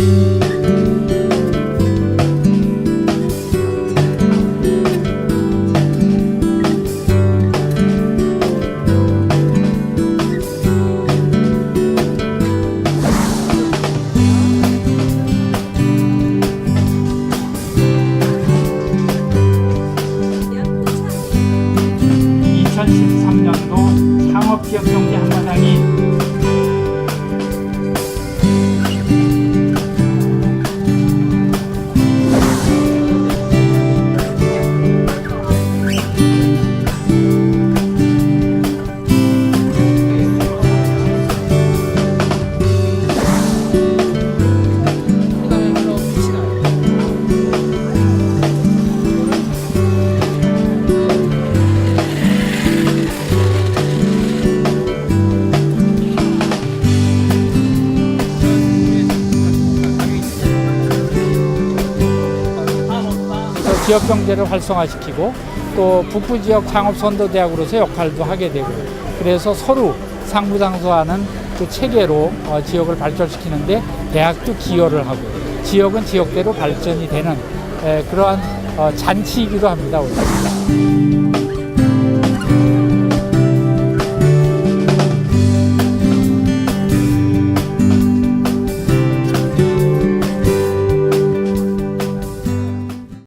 이 2013년도 창업기업 경제 한 지역 경제를 활성화시키고 또 북부 지역 창업 선도 대학으로서 역할도 하게 되고 그래서 서로 상부상소하는 그 체계로 어, 지역을 발전시키는데 대학도 기여를 하고 지역은 지역대로 발전이 되는 에, 그러한 어, 잔치이기도 합니다. 오늘.